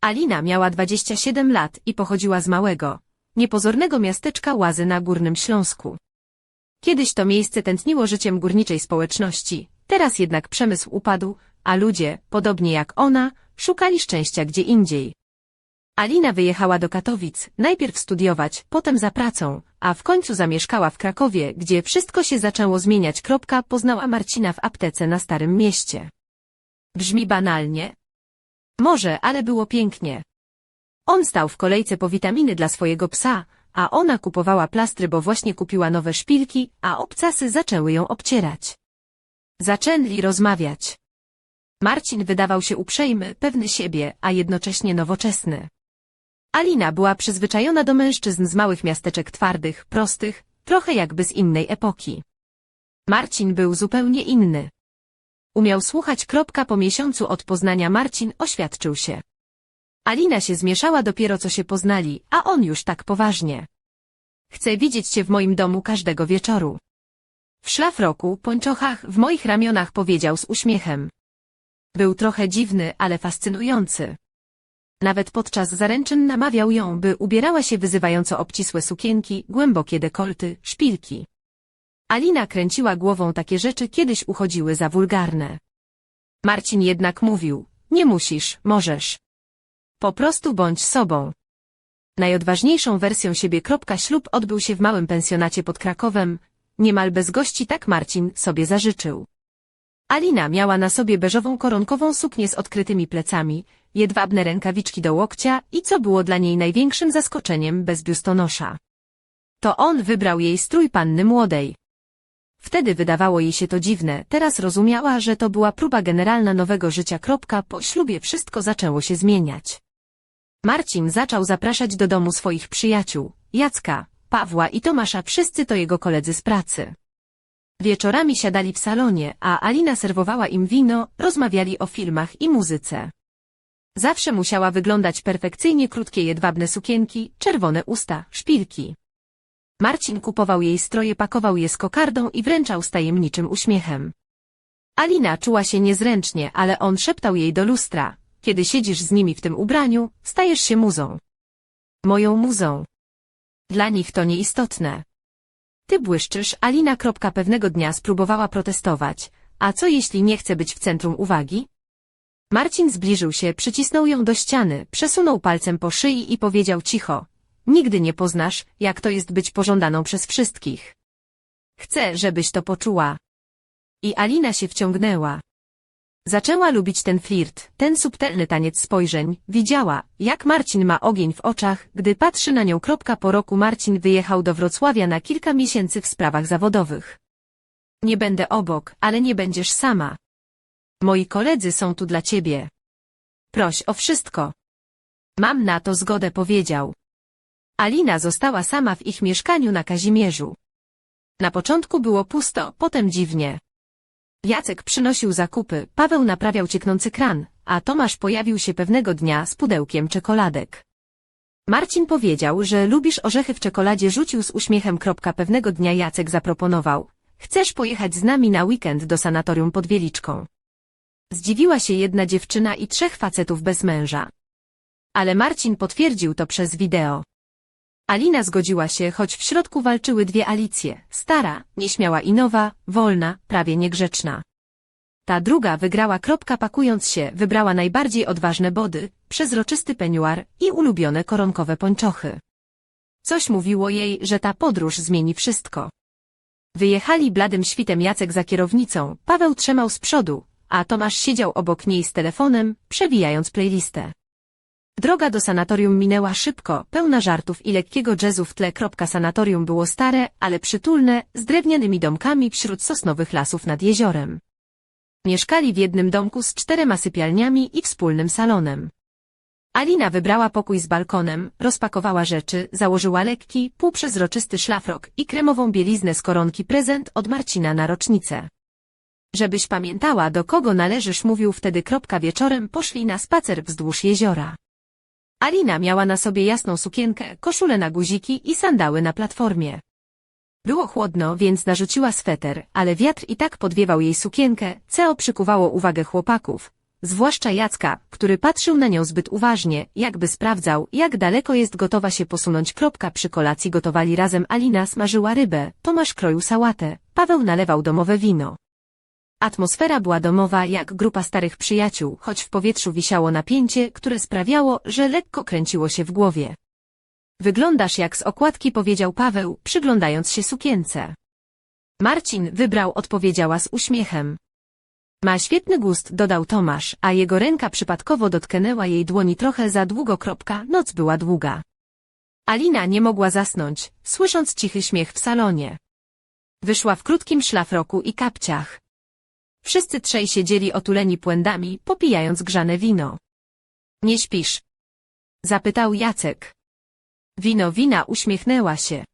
Alina miała 27 lat i pochodziła z małego, niepozornego miasteczka Łazy na Górnym Śląsku. Kiedyś to miejsce tętniło życiem górniczej społeczności, teraz jednak przemysł upadł, a ludzie, podobnie jak ona, szukali szczęścia gdzie indziej. Alina wyjechała do Katowic, najpierw studiować, potem za pracą, a w końcu zamieszkała w Krakowie, gdzie wszystko się zaczęło zmieniać. Kropka poznała Marcina w aptece na Starym Mieście. Brzmi banalnie? Może, ale było pięknie. On stał w kolejce po witaminy dla swojego psa, a ona kupowała plastry, bo właśnie kupiła nowe szpilki, a obcasy zaczęły ją obcierać. Zaczęli rozmawiać. Marcin wydawał się uprzejmy, pewny siebie, a jednocześnie nowoczesny. Alina była przyzwyczajona do mężczyzn z małych miasteczek twardych, prostych, trochę jakby z innej epoki. Marcin był zupełnie inny. Umiał słuchać po miesiącu od poznania Marcin oświadczył się. Alina się zmieszała dopiero co się poznali, a on już tak poważnie. Chcę widzieć cię w moim domu każdego wieczoru. W szlafroku, pończochach, w moich ramionach powiedział z uśmiechem. Był trochę dziwny, ale fascynujący. Nawet podczas zaręczyn namawiał ją, by ubierała się wyzywająco obcisłe sukienki, głębokie dekolty, szpilki. Alina kręciła głową takie rzeczy kiedyś uchodziły za wulgarne. Marcin jednak mówił, nie musisz, możesz. Po prostu bądź sobą. Najodważniejszą wersją siebie. Ślub odbył się w małym pensjonacie pod Krakowem, niemal bez gości tak Marcin sobie zażyczył. Alina miała na sobie beżową koronkową suknię z odkrytymi plecami, jedwabne rękawiczki do łokcia i co było dla niej największym zaskoczeniem bez biustonosza. To on wybrał jej strój panny młodej. Wtedy wydawało jej się to dziwne, teraz rozumiała, że to była próba generalna nowego życia. Po ślubie wszystko zaczęło się zmieniać. Marcin zaczął zapraszać do domu swoich przyjaciół, Jacka, Pawła i Tomasza, wszyscy to jego koledzy z pracy. Wieczorami siadali w salonie, a Alina serwowała im wino, rozmawiali o filmach i muzyce. Zawsze musiała wyglądać perfekcyjnie krótkie jedwabne sukienki, czerwone usta, szpilki. Marcin kupował jej stroje, pakował je z kokardą i wręczał z tajemniczym uśmiechem. Alina czuła się niezręcznie, ale on szeptał jej do lustra. Kiedy siedzisz z nimi w tym ubraniu, stajesz się muzą. Moją muzą. Dla nich to nieistotne. Ty błyszczysz, Alina. Pewnego dnia spróbowała protestować. A co jeśli nie chce być w centrum uwagi? Marcin zbliżył się, przycisnął ją do ściany, przesunął palcem po szyi i powiedział cicho. Nigdy nie poznasz, jak to jest być pożądaną przez wszystkich. Chcę, żebyś to poczuła. I Alina się wciągnęła. Zaczęła lubić ten flirt, ten subtelny taniec spojrzeń, widziała, jak Marcin ma ogień w oczach, gdy patrzy na nią. Po roku Marcin wyjechał do Wrocławia na kilka miesięcy w sprawach zawodowych. Nie będę obok, ale nie będziesz sama. Moi koledzy są tu dla ciebie. Proś o wszystko. Mam na to zgodę powiedział. Alina została sama w ich mieszkaniu na Kazimierzu. Na początku było pusto, potem dziwnie. Jacek przynosił zakupy, Paweł naprawiał cieknący kran, a Tomasz pojawił się pewnego dnia z pudełkiem czekoladek. Marcin powiedział, że lubisz orzechy w czekoladzie rzucił z uśmiechem. Pewnego dnia Jacek zaproponował. Chcesz pojechać z nami na weekend do sanatorium pod Wieliczką? Zdziwiła się jedna dziewczyna i trzech facetów bez męża. Ale Marcin potwierdził to przez wideo. Alina zgodziła się, choć w środku walczyły dwie Alicje, stara, nieśmiała i nowa, wolna, prawie niegrzeczna. Ta druga wygrała kropka pakując się, wybrała najbardziej odważne body, przezroczysty peniuar i ulubione koronkowe pończochy. Coś mówiło jej, że ta podróż zmieni wszystko. Wyjechali bladym świtem Jacek za kierownicą, Paweł trzymał z przodu, a Tomasz siedział obok niej z telefonem, przewijając playlistę. Droga do sanatorium minęła szybko, pełna żartów i lekkiego jazzu w tle. Sanatorium było stare, ale przytulne, z drewnianymi domkami wśród sosnowych lasów nad jeziorem. Mieszkali w jednym domku z czterema sypialniami i wspólnym salonem. Alina wybrała pokój z balkonem, rozpakowała rzeczy, założyła lekki, półprzezroczysty szlafrok i kremową bieliznę z koronki prezent od Marcina na rocznicę. Żebyś pamiętała, do kogo należysz, mówił wtedy. Wieczorem poszli na spacer wzdłuż jeziora. Alina miała na sobie jasną sukienkę, koszulę na guziki i sandały na platformie. Było chłodno, więc narzuciła sweter, ale wiatr i tak podwiewał jej sukienkę, co przykuwało uwagę chłopaków. zwłaszcza Jacka, który patrzył na nią zbyt uważnie, jakby sprawdzał, jak daleko jest gotowa się posunąć. Kropka przy kolacji gotowali razem Alina smażyła rybę, Tomasz kroił sałatę, Paweł nalewał domowe wino. Atmosfera była domowa jak grupa starych przyjaciół, choć w powietrzu wisiało napięcie, które sprawiało, że lekko kręciło się w głowie. Wyglądasz jak z okładki powiedział Paweł, przyglądając się sukience. Marcin wybrał odpowiedziała z uśmiechem. Ma świetny gust, dodał Tomasz, a jego ręka przypadkowo dotknęła jej dłoni trochę za długo. Kropka, noc była długa. Alina nie mogła zasnąć, słysząc cichy śmiech w salonie. Wyszła w krótkim szlafroku i kapciach. Wszyscy trzej siedzieli otuleni płędami, popijając grzane wino. Nie śpisz? Zapytał Jacek. Wino wina uśmiechnęła się.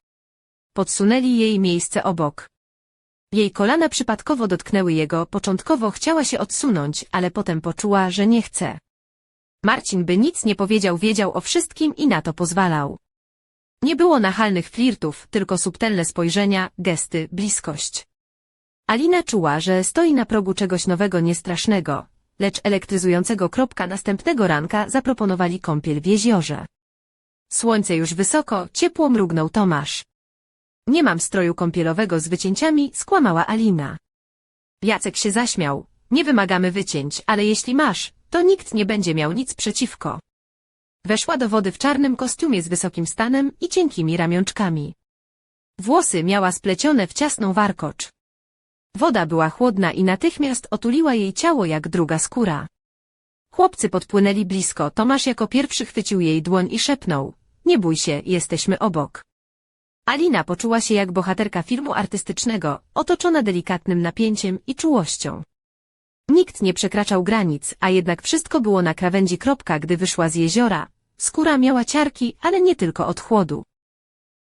Podsunęli jej miejsce obok. Jej kolana przypadkowo dotknęły jego, początkowo chciała się odsunąć, ale potem poczuła, że nie chce. Marcin by nic nie powiedział, wiedział o wszystkim i na to pozwalał. Nie było nachalnych flirtów, tylko subtelne spojrzenia, gesty, bliskość. Alina czuła, że stoi na progu czegoś nowego, niestrasznego, lecz elektryzującego. Kropka następnego ranka zaproponowali kąpiel w jeziorze. Słońce już wysoko, ciepło mrugnął Tomasz. Nie mam stroju kąpielowego z wycięciami, skłamała Alina. Jacek się zaśmiał. Nie wymagamy wycięć, ale jeśli masz, to nikt nie będzie miał nic przeciwko. Weszła do wody w czarnym kostiumie z wysokim stanem i cienkimi ramionczkami. Włosy miała splecione w ciasną warkocz. Woda była chłodna i natychmiast otuliła jej ciało jak druga skóra. Chłopcy podpłynęli blisko, Tomasz jako pierwszy chwycił jej dłoń i szepnął. Nie bój się, jesteśmy obok. Alina poczuła się jak bohaterka filmu artystycznego, otoczona delikatnym napięciem i czułością. Nikt nie przekraczał granic, a jednak wszystko było na krawędzi. Kropka, gdy wyszła z jeziora. Skóra miała ciarki, ale nie tylko od chłodu.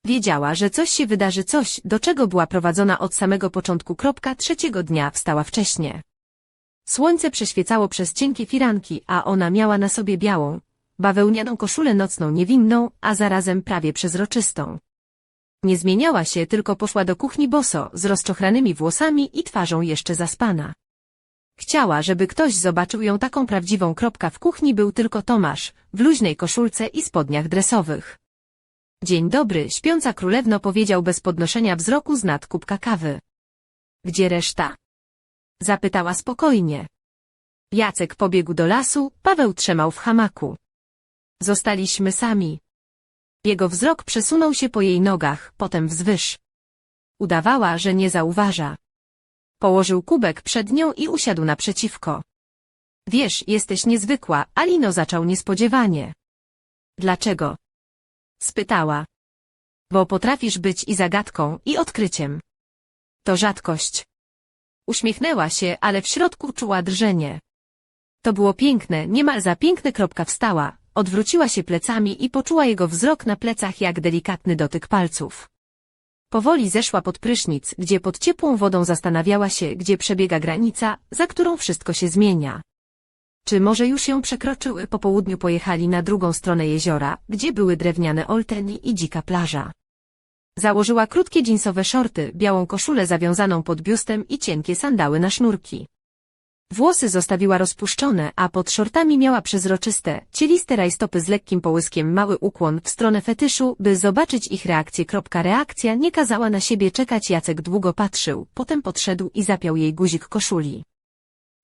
Wiedziała, że coś się wydarzy, coś, do czego była prowadzona od samego początku. Kropka trzeciego dnia wstała wcześnie. Słońce przeświecało przez cienkie firanki, a ona miała na sobie białą, bawełnianą koszulę nocną niewinną, a zarazem prawie przezroczystą. Nie zmieniała się, tylko poszła do kuchni boso, z rozczochranymi włosami i twarzą jeszcze zaspana. Chciała, żeby ktoś zobaczył ją taką prawdziwą. Kropka w kuchni był tylko Tomasz, w luźnej koszulce i spodniach dresowych. Dzień dobry, śpiąca królewno powiedział bez podnoszenia wzroku z nad kubka kawy. Gdzie reszta? Zapytała spokojnie. Jacek pobiegł do lasu, Paweł trzymał w hamaku. Zostaliśmy sami. Jego wzrok przesunął się po jej nogach, potem wzwyż. Udawała, że nie zauważa. Położył kubek przed nią i usiadł naprzeciwko. Wiesz, jesteś niezwykła, Alino zaczął niespodziewanie. Dlaczego? Spytała. Bo potrafisz być i zagadką, i odkryciem. To rzadkość. Uśmiechnęła się, ale w środku czuła drżenie. To było piękne, niemal za piękne kropka wstała, odwróciła się plecami i poczuła jego wzrok na plecach jak delikatny dotyk palców. Powoli zeszła pod prysznic, gdzie pod ciepłą wodą zastanawiała się, gdzie przebiega granica, za którą wszystko się zmienia. Czy może już ją przekroczyły? Po południu pojechali na drugą stronę jeziora, gdzie były drewniane olteni i dzika plaża. Założyła krótkie dżinsowe szorty, białą koszulę zawiązaną pod biustem i cienkie sandały na sznurki. Włosy zostawiła rozpuszczone, a pod szortami miała przezroczyste, cieliste rajstopy z lekkim połyskiem mały ukłon w stronę fetyszu, by zobaczyć ich reakcję. Reakcja nie kazała na siebie czekać Jacek długo patrzył, potem podszedł i zapiął jej guzik koszuli.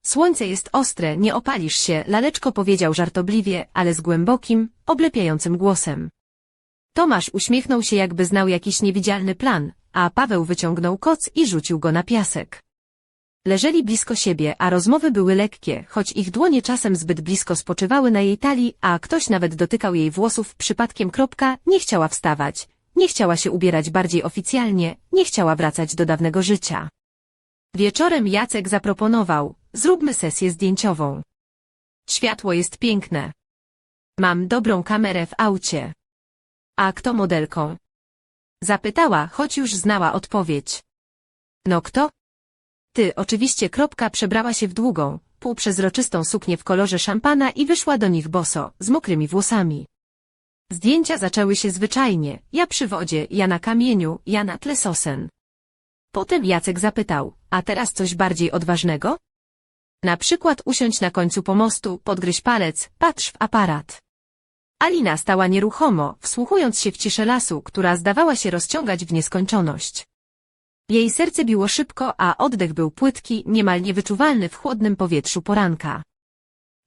Słońce jest ostre, nie opalisz się, laleczko powiedział żartobliwie, ale z głębokim, oblepiającym głosem. Tomasz uśmiechnął się jakby znał jakiś niewidzialny plan, a Paweł wyciągnął koc i rzucił go na piasek. Leżeli blisko siebie, a rozmowy były lekkie, choć ich dłonie czasem zbyt blisko spoczywały na jej talii, a ktoś nawet dotykał jej włosów przypadkiem. Kropka, nie chciała wstawać, nie chciała się ubierać bardziej oficjalnie, nie chciała wracać do dawnego życia. Wieczorem Jacek zaproponował, zróbmy sesję zdjęciową. Światło jest piękne. Mam dobrą kamerę w aucie. A kto modelką? Zapytała, choć już znała odpowiedź. No kto? Ty, oczywiście kropka przebrała się w długą, półprzezroczystą suknię w kolorze szampana i wyszła do nich boso, z mokrymi włosami. Zdjęcia zaczęły się zwyczajnie, ja przy wodzie, ja na kamieniu, ja na tle sosen. Potem Jacek zapytał, a teraz coś bardziej odważnego? Na przykład usiądź na końcu pomostu, podgryź palec, patrz w aparat. Alina stała nieruchomo, wsłuchując się w ciszę lasu, która zdawała się rozciągać w nieskończoność. Jej serce biło szybko, a oddech był płytki, niemal niewyczuwalny w chłodnym powietrzu poranka.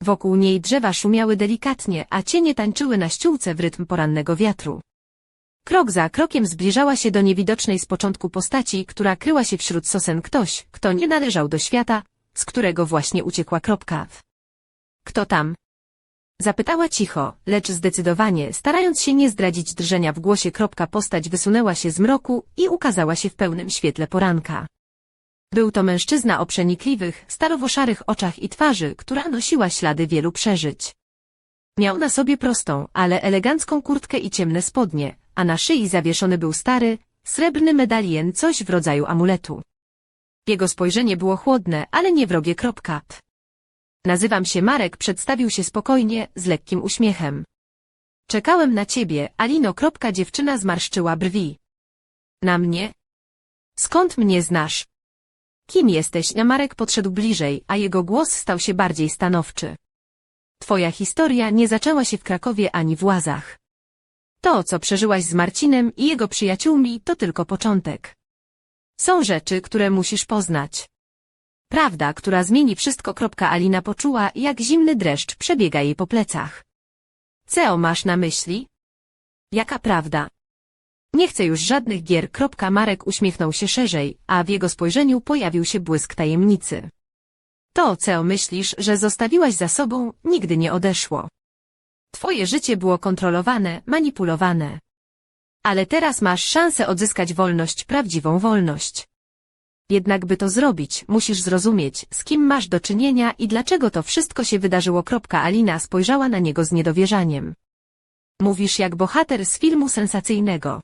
Wokół niej drzewa szumiały delikatnie, a cienie tańczyły na ściółce w rytm porannego wiatru. Krok za krokiem zbliżała się do niewidocznej z początku postaci, która kryła się wśród sosen ktoś, kto nie należał do świata, z którego właśnie uciekła kropka. Kto tam? Zapytała cicho, lecz zdecydowanie, starając się nie zdradzić drżenia w głosie kropka postać wysunęła się z mroku i ukazała się w pełnym świetle poranka. Był to mężczyzna o przenikliwych, stalowo-szarych oczach i twarzy, która nosiła ślady wielu przeżyć. Miał na sobie prostą, ale elegancką kurtkę i ciemne spodnie, a na szyi zawieszony był stary, srebrny medalion coś w rodzaju amuletu. Jego spojrzenie było chłodne, ale nie wrogie. Nazywam się Marek, przedstawił się spokojnie, z lekkim uśmiechem. Czekałem na ciebie, Alino. Kropka dziewczyna zmarszczyła brwi. Na mnie? Skąd mnie znasz? Kim jesteś? Marek podszedł bliżej, a jego głos stał się bardziej stanowczy. Twoja historia nie zaczęła się w Krakowie ani w Łazach. To, co przeżyłaś z Marcinem i jego przyjaciółmi, to tylko początek. Są rzeczy, które musisz poznać. Prawda, która zmieni wszystko. Alina poczuła, jak zimny dreszcz przebiega jej po plecach. Co masz na myśli? Jaka prawda? Nie chcę już żadnych gier. Marek uśmiechnął się szerzej, a w jego spojrzeniu pojawił się błysk tajemnicy. To, co myślisz, że zostawiłaś za sobą, nigdy nie odeszło. Twoje życie było kontrolowane, manipulowane. Ale teraz masz szansę odzyskać wolność, prawdziwą wolność. Jednak by to zrobić, musisz zrozumieć, z kim masz do czynienia i dlaczego to wszystko się wydarzyło. Alina spojrzała na niego z niedowierzaniem. Mówisz jak bohater z filmu sensacyjnego.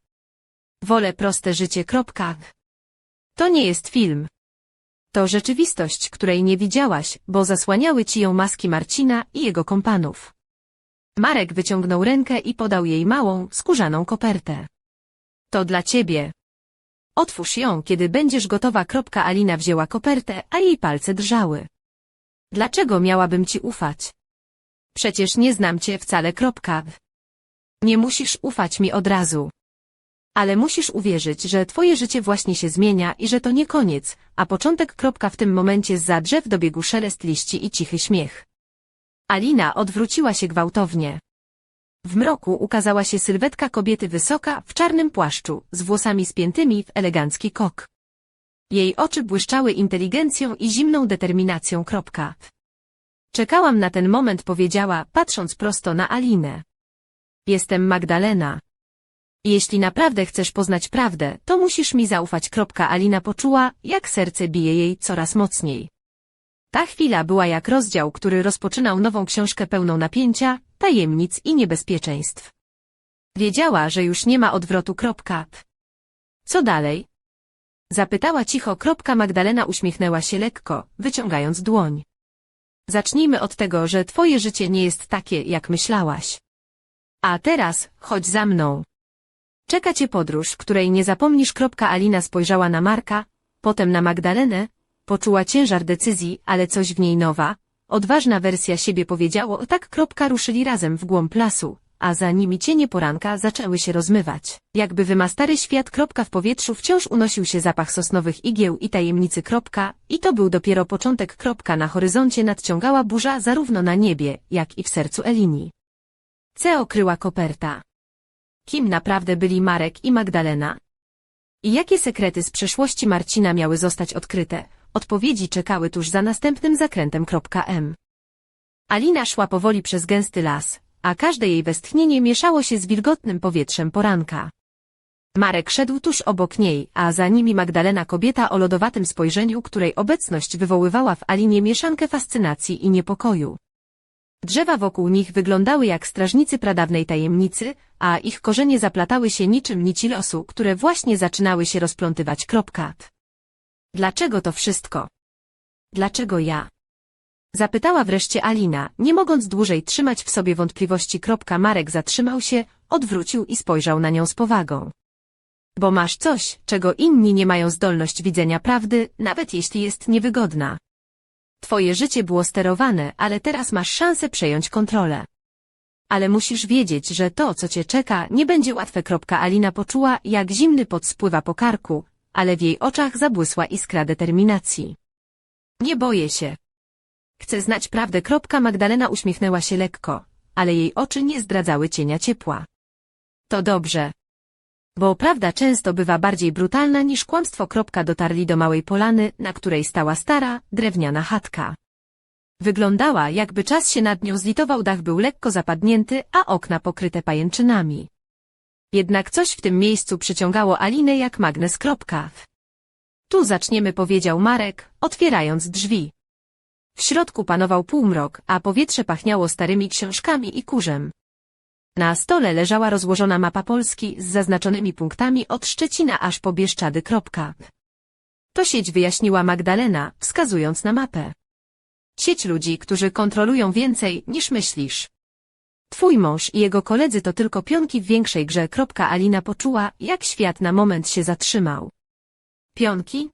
Wolę proste życie. To nie jest film. To rzeczywistość, której nie widziałaś, bo zasłaniały ci ją maski Marcina i jego kompanów. Marek wyciągnął rękę i podał jej małą, skórzaną kopertę. To dla ciebie. Otwórz ją, kiedy będziesz gotowa. Alina wzięła kopertę, a jej palce drżały. Dlaczego miałabym ci ufać? Przecież nie znam cię wcale. Nie musisz ufać mi od razu. Ale musisz uwierzyć, że twoje życie właśnie się zmienia i że to nie koniec, a początek. Kropka w tym momencie za drzew dobiegł szelest liści i cichy śmiech. Alina odwróciła się gwałtownie. W mroku ukazała się sylwetka kobiety wysoka, w czarnym płaszczu, z włosami spiętymi w elegancki kok. Jej oczy błyszczały inteligencją i zimną determinacją. Kropka. Czekałam na ten moment, powiedziała, patrząc prosto na Alinę. Jestem Magdalena. Jeśli naprawdę chcesz poznać prawdę, to musisz mi zaufać. Kropka Alina poczuła, jak serce bije jej coraz mocniej. Ta chwila była jak rozdział, który rozpoczynał nową książkę pełną napięcia, tajemnic i niebezpieczeństw. Wiedziała, że już nie ma odwrotu. Co dalej? Zapytała cicho. Magdalena uśmiechnęła się lekko, wyciągając dłoń. Zacznijmy od tego, że twoje życie nie jest takie, jak myślałaś. A teraz, chodź za mną. Czeka cię podróż, której nie zapomnisz. Alina spojrzała na Marka, potem na Magdalenę, poczuła ciężar decyzji, ale coś w niej nowa, odważna wersja siebie powiedziało, tak kropka ruszyli razem w głąb lasu, a za nimi cienie poranka zaczęły się rozmywać. Jakby wymastary świat kropka w powietrzu wciąż unosił się zapach sosnowych igieł i tajemnicy kropka, i to był dopiero początek kropka na horyzoncie nadciągała burza zarówno na niebie, jak i w sercu Elini. Co kryła koperta. Kim naprawdę byli Marek i Magdalena? I jakie sekrety z przeszłości Marcina miały zostać odkryte? Odpowiedzi czekały tuż za następnym zakrętem. M. Alina szła powoli przez gęsty las, a każde jej westchnienie mieszało się z wilgotnym powietrzem poranka. Marek szedł tuż obok niej, a za nimi Magdalena kobieta o lodowatym spojrzeniu, której obecność wywoływała w Alinie mieszankę fascynacji i niepokoju. Drzewa wokół nich wyglądały jak strażnicy pradawnej tajemnicy, a ich korzenie zaplatały się niczym nici losu, które właśnie zaczynały się rozplątywać. Dlaczego to wszystko? Dlaczego ja? Zapytała wreszcie Alina, nie mogąc dłużej trzymać w sobie wątpliwości. Marek zatrzymał się, odwrócił i spojrzał na nią z powagą. Bo masz coś, czego inni nie mają zdolność widzenia prawdy, nawet jeśli jest niewygodna. Twoje życie było sterowane, ale teraz masz szansę przejąć kontrolę. Ale musisz wiedzieć, że to, co cię czeka, nie będzie łatwe. Alina poczuła, jak zimny pot spływa po karku, ale w jej oczach zabłysła iskra determinacji. Nie boję się. Chcę znać prawdę. Magdalena uśmiechnęła się lekko, ale jej oczy nie zdradzały cienia ciepła. To dobrze. Bo prawda często bywa bardziej brutalna niż kłamstwo. Dotarli do małej polany, na której stała stara, drewniana chatka. Wyglądała, jakby czas się nad nią zlitował, dach był lekko zapadnięty, a okna pokryte pajęczynami. Jednak coś w tym miejscu przyciągało Alinę jak magnes. Kropka. Tu zaczniemy, powiedział Marek, otwierając drzwi. W środku panował półmrok, a powietrze pachniało starymi książkami i kurzem. Na stole leżała rozłożona mapa Polski z zaznaczonymi punktami od Szczecina aż po Bieszczady. To sieć wyjaśniła Magdalena, wskazując na mapę. Sieć ludzi, którzy kontrolują więcej niż myślisz. Twój mąż i jego koledzy to tylko pionki w większej grze. Alina poczuła, jak świat na moment się zatrzymał. Pionki?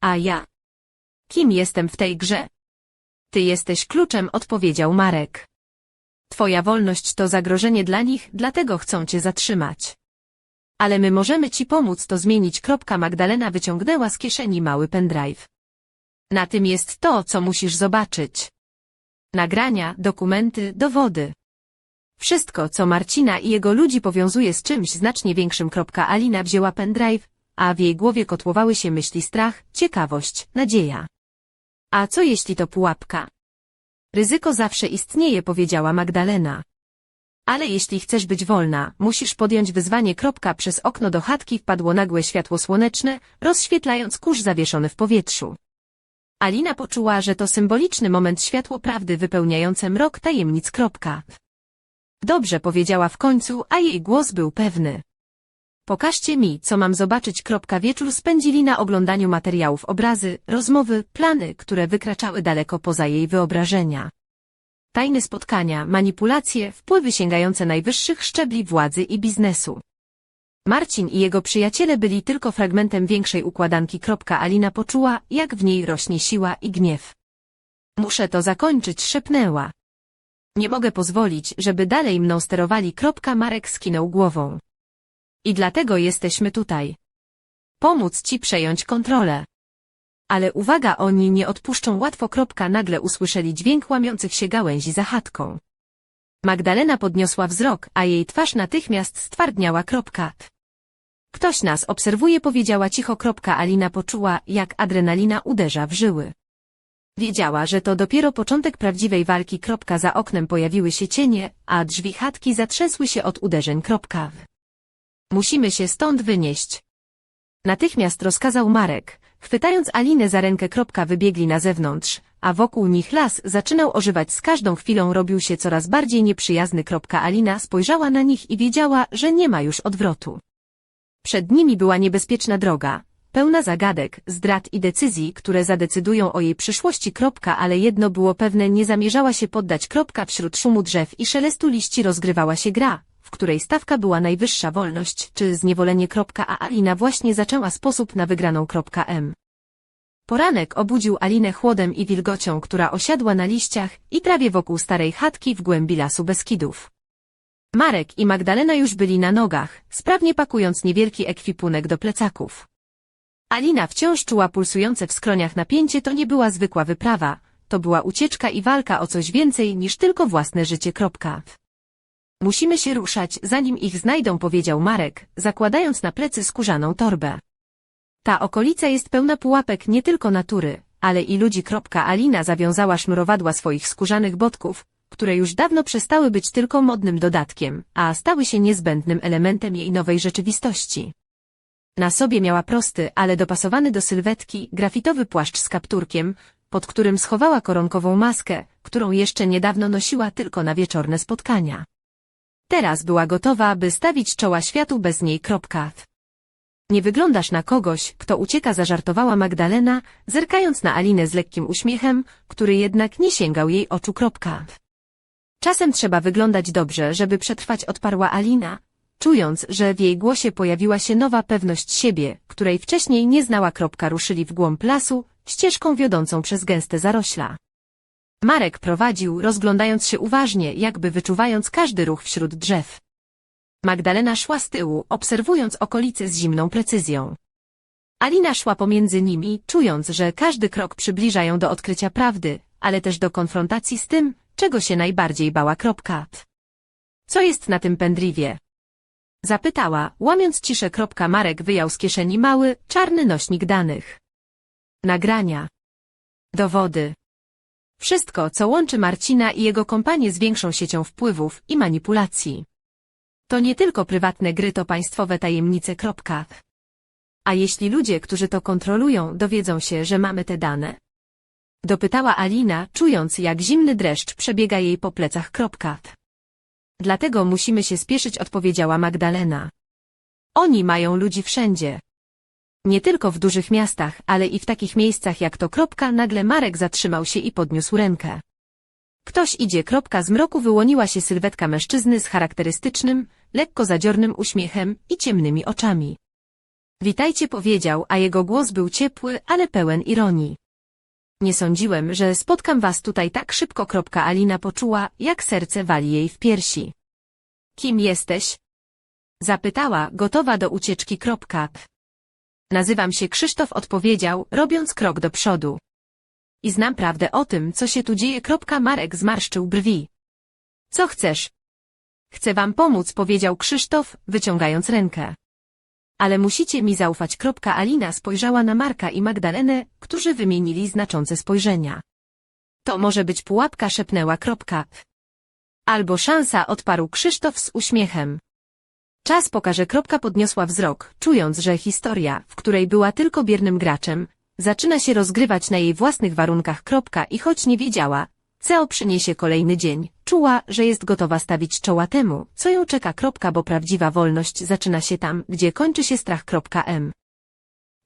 A ja? Kim jestem w tej grze? Ty jesteś kluczem, odpowiedział Marek. Twoja wolność to zagrożenie dla nich, dlatego chcą cię zatrzymać. Ale my możemy ci pomóc to zmienić. Magdalena wyciągnęła z kieszeni mały pendrive. Na tym jest to, co musisz zobaczyć. Nagrania, dokumenty, dowody. Wszystko, co Marcina i jego ludzi powiązuje z czymś znacznie większym. Alina wzięła pendrive, a w jej głowie kotłowały się myśli strach, ciekawość, nadzieja. A co jeśli to pułapka? Ryzyko zawsze istnieje, powiedziała Magdalena. Ale jeśli chcesz być wolna, musisz podjąć wyzwanie. Przez okno do chatki wpadło nagłe światło słoneczne, rozświetlając kurz zawieszony w powietrzu. Alina poczuła, że to symboliczny moment światło prawdy wypełniające mrok tajemnic. Dobrze powiedziała w końcu, a jej głos był pewny. Pokażcie mi, co mam zobaczyć. Wieczór spędzili na oglądaniu materiałów obrazy, rozmowy, plany, które wykraczały daleko poza jej wyobrażenia. Tajne spotkania, manipulacje, wpływy sięgające najwyższych szczebli władzy i biznesu. Marcin i jego przyjaciele byli tylko fragmentem większej układanki. Alina poczuła, jak w niej rośnie siła i gniew. Muszę to zakończyć, szepnęła. Nie mogę pozwolić, żeby dalej mną sterowali. Marek skinął głową. I dlatego jesteśmy tutaj. Pomóc ci przejąć kontrolę. Ale uwaga, oni nie odpuszczą łatwo. Nagle usłyszeli dźwięk łamiących się gałęzi za chatką. Magdalena podniosła wzrok, a jej twarz natychmiast stwardniała. Ktoś nas obserwuje, powiedziała cicho. Alina poczuła, jak adrenalina uderza w żyły. Wiedziała, że to dopiero początek prawdziwej walki. Za oknem pojawiły się cienie, a drzwi chatki zatrzęsły się od uderzeń. Musimy się stąd wynieść. Natychmiast rozkazał Marek, chwytając Alinę za rękę. Wybiegli na zewnątrz, a wokół nich las zaczynał ożywać z każdą chwilą robił się coraz bardziej nieprzyjazny. Alina spojrzała na nich i wiedziała, że nie ma już odwrotu. Przed nimi była niebezpieczna droga, pełna zagadek, zdrad i decyzji, które zadecydują o jej przyszłości. Kropka, ale jedno było pewne, nie zamierzała się poddać. Kropka wśród szumu drzew i szelestu liści rozgrywała się gra, w której stawka była najwyższa wolność, czy zniewolenie. Kropka, a Alina właśnie zaczęła sposób na wygraną. Kropka M. Poranek obudził Alinę chłodem i wilgocią, która osiadła na liściach i trawie wokół starej chatki w głębi lasu Beskidów. Marek i Magdalena już byli na nogach, sprawnie pakując niewielki ekwipunek do plecaków. Alina wciąż czuła pulsujące w skroniach napięcie, to nie była zwykła wyprawa, to była ucieczka i walka o coś więcej niż tylko własne życie. Kropka. Musimy się ruszać, zanim ich znajdą, powiedział Marek, zakładając na plecy skórzaną torbę. Ta okolica jest pełna pułapek nie tylko natury, ale i ludzi. Alina zawiązała sznurowadła swoich skórzanych botków, które już dawno przestały być tylko modnym dodatkiem, a stały się niezbędnym elementem jej nowej rzeczywistości. Na sobie miała prosty, ale dopasowany do sylwetki, grafitowy płaszcz z kapturkiem, pod którym schowała koronkową maskę, którą jeszcze niedawno nosiła tylko na wieczorne spotkania. Teraz była gotowa, by stawić czoła światu bez niej. Nie wyglądasz na kogoś, kto ucieka, zażartowała Magdalena, zerkając na Alinę z lekkim uśmiechem, który jednak nie sięgał jej oczu. Czasem trzeba wyglądać dobrze, żeby przetrwać, odparła Alina, czując, że w jej głosie pojawiła się nowa pewność siebie, której wcześniej nie znała. Kropka ruszyli w głąb lasu, ścieżką wiodącą przez gęste zarośla. Marek prowadził, rozglądając się uważnie, jakby wyczuwając każdy ruch wśród drzew. Magdalena szła z tyłu, obserwując okolice z zimną precyzją. Alina szła pomiędzy nimi, czując, że każdy krok przybliża ją do odkrycia prawdy, ale też do konfrontacji z tym, czego się najbardziej bała. Kropka. Co jest na tym pendriwie? Zapytała, łamiąc ciszę. Marek wyjął z kieszeni mały, czarny nośnik danych. Nagrania. Dowody. Wszystko, co łączy Marcina i jego kompanię z większą siecią wpływów i manipulacji. To nie tylko prywatne gry, to państwowe tajemnice. A jeśli ludzie, którzy to kontrolują, dowiedzą się, że mamy te dane? Dopytała Alina, czując, jak zimny dreszcz przebiega jej po plecach. Dlatego musimy się spieszyć, odpowiedziała Magdalena. Oni mają ludzi wszędzie. Nie tylko w dużych miastach, ale i w takich miejscach jak to. Kropka, nagle Marek zatrzymał się i podniósł rękę. Ktoś idzie. Kropka z mroku wyłoniła się sylwetka mężczyzny z charakterystycznym, lekko zadziornym uśmiechem i ciemnymi oczami. Witajcie powiedział, a jego głos był ciepły, ale pełen ironii. Nie sądziłem, że spotkam was tutaj tak szybko. Alina poczuła, jak serce wali jej w piersi. Kim jesteś? Zapytała, gotowa do ucieczki. Nazywam się Krzysztof odpowiedział, robiąc krok do przodu. I znam prawdę o tym, co się tu dzieje. Marek zmarszczył brwi. Co chcesz? Chcę wam pomóc, powiedział Krzysztof, wyciągając rękę. Ale musicie mi zaufać. Alina spojrzała na Marka i Magdalenę, którzy wymienili znaczące spojrzenia. To może być pułapka, szepnęła. Albo szansa, odparł Krzysztof z uśmiechem. Czas pokaże. Podniosła wzrok, czując, że historia, w której była tylko biernym graczem, zaczyna się rozgrywać na jej własnych warunkach. I choć nie wiedziała, co przyniesie kolejny dzień, czuła, że jest gotowa stawić czoła temu, co ją czeka. Kropka, bo prawdziwa wolność zaczyna się tam, gdzie kończy się strach. M.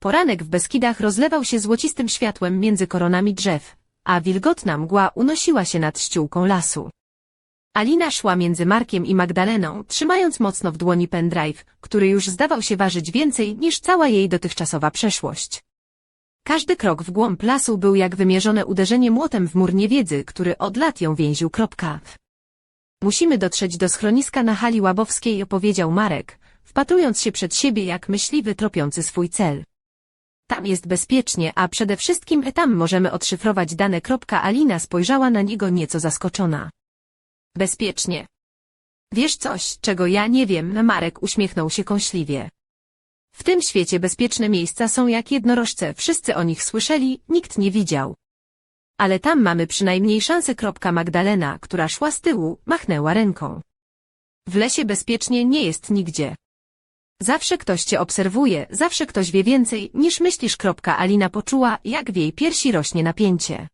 Poranek w Beskidach rozlewał się złocistym światłem między koronami drzew, a wilgotna mgła unosiła się nad ściółką lasu. Alina szła między Markiem i Magdaleną, trzymając mocno w dłoni pendrive, który już zdawał się ważyć więcej niż cała jej dotychczasowa przeszłość. Każdy krok w głąb lasu był jak wymierzone uderzenie młotem w mur niewiedzy, który od lat ją więził. Musimy dotrzeć do schroniska na hali łabowskiej, opowiedział Marek, wpatrując się przed siebie jak myśliwy tropiący swój cel. Tam jest bezpiecznie, a przede wszystkim tam możemy odszyfrować dane. Alina spojrzała na niego nieco zaskoczona. Bezpiecznie. Wiesz coś, czego ja nie wiem, Marek uśmiechnął się kąśliwie. W tym świecie bezpieczne miejsca są jak jednorożce, wszyscy o nich słyszeli, nikt nie widział. Ale tam mamy przynajmniej szansę. Magdalena, która szła z tyłu, machnęła ręką. W lesie bezpiecznie nie jest nigdzie. Zawsze ktoś cię obserwuje, zawsze ktoś wie więcej, niż myślisz. Alina poczuła, jak w jej piersi rośnie napięcie.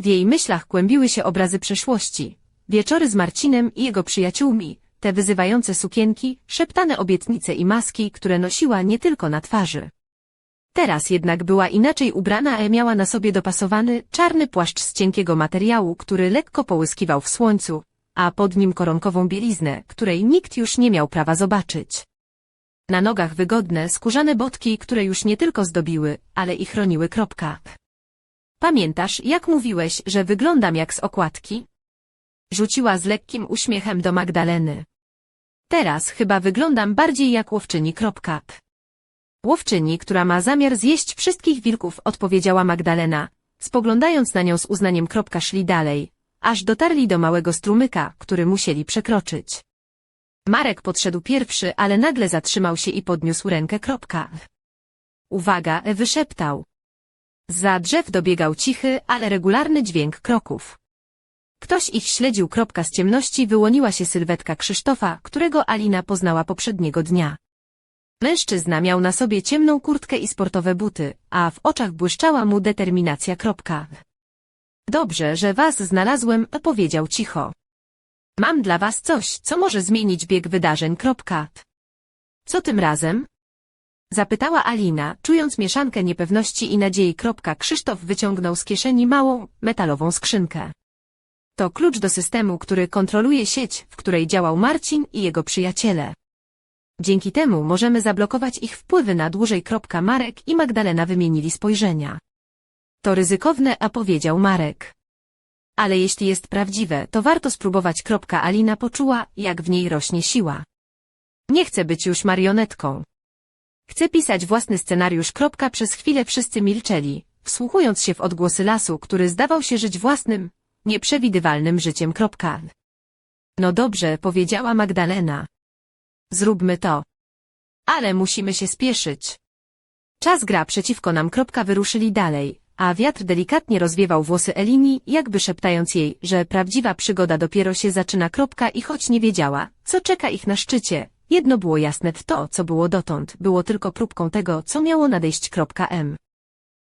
W jej myślach kłębiły się obrazy przeszłości, wieczory z Marcinem i jego przyjaciółmi, te wyzywające sukienki, szeptane obietnice i maski, które nosiła nie tylko na twarzy. Teraz jednak była inaczej ubrana, a miała na sobie dopasowany, czarny płaszcz z cienkiego materiału, który lekko połyskiwał w słońcu, a pod nim koronkową bieliznę, której nikt już nie miał prawa zobaczyć. Na nogach wygodne, skórzane botki, które już nie tylko zdobiły, ale i chroniły. Kropka. Pamiętasz, jak mówiłeś, że wyglądam jak z okładki? Rzuciła z lekkim uśmiechem do Magdaleny. Teraz chyba wyglądam bardziej jak łowczyni. Kropka. Łowczyni, która ma zamiar zjeść wszystkich wilków, odpowiedziała Magdalena, spoglądając na nią z uznaniem. Szli dalej, aż dotarli do małego strumyka, który musieli przekroczyć. Marek podszedł pierwszy, ale nagle zatrzymał się i podniósł rękę. Uwaga, wyszeptał. Za drzew dobiegał cichy, ale regularny dźwięk kroków. Ktoś ich śledził. Kropka z ciemności wyłoniła się sylwetka Krzysztofa, którego Alina poznała poprzedniego dnia. Mężczyzna miał na sobie ciemną kurtkę i sportowe buty, a w oczach błyszczała mu determinacja. Kropka. Dobrze, że was znalazłem, powiedział cicho. Mam dla was coś, co może zmienić bieg wydarzeń. Kropka. Co tym razem? Zapytała Alina, czując mieszankę niepewności i nadziei. Kropka. Krzysztof wyciągnął z kieszeni małą, metalową skrzynkę. To klucz do systemu, który kontroluje sieć, w której działał Marcin i jego przyjaciele. Dzięki temu możemy zablokować ich wpływy na dłużej. Marek i Magdalena wymienili spojrzenia. To ryzykowne, a powiedział Marek. Ale jeśli jest prawdziwe, to warto spróbować. Alina poczuła, jak w niej rośnie siła. Nie chcę być już marionetką. Chcę pisać własny scenariusz. Przez chwilę wszyscy milczeli, wsłuchując się w odgłosy lasu, który zdawał się żyć własnym, nieprzewidywalnym życiem. No dobrze, powiedziała Magdalena. Zróbmy to. Ale musimy się spieszyć. Czas gra przeciwko nam. Wyruszyli dalej, a wiatr delikatnie rozwiewał włosy Elini, jakby szeptając jej, że prawdziwa przygoda dopiero się zaczyna. I choć nie wiedziała, co czeka ich na szczycie, jedno było jasne to, co było dotąd, było tylko próbką tego, co miało nadejść. M.